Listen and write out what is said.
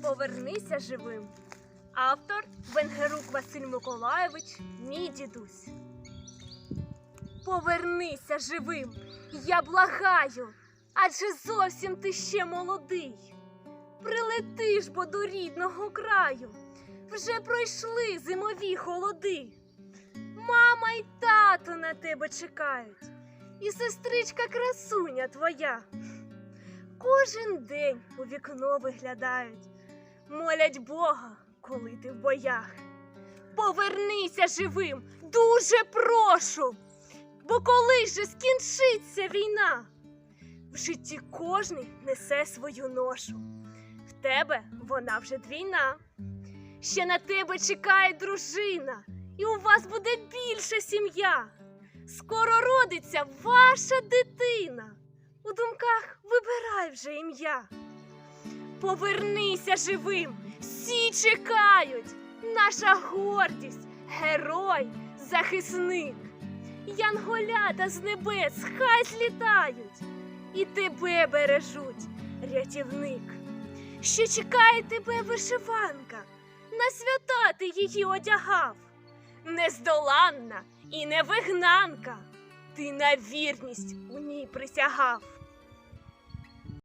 Повернися живим. Автор Венгерук Василь Миколаєвич, мій дідусь. Повернися живим, я благаю, адже зовсім ти ще молодий. Прилети ж бо до рідного краю, вже пройшли зимові холоди. Мама й тато на тебе чекають, і сестричка красуня твоя. Кожен день у вікно виглядають, молять Бога, коли ти в боях. Повернися живим, дуже прошу, бо коли же скінчиться війна? В житті кожний несе свою ношу. В тебе вона вже двійна. Ще на тебе чекає дружина, і у вас буде більша сім'я. Скоро родиться ваша дитина. У думках вибирай вже ім'я. Повернися живим, всі чекають. Наша гордість, герой, захисник. Янголята з небес хай злітають, і тебе бережуть, рятівник. Ще чекає тебе вишиванка, на свята ти її одягав. Нездоланна і невигнанка, ти на вірність у ній присягав.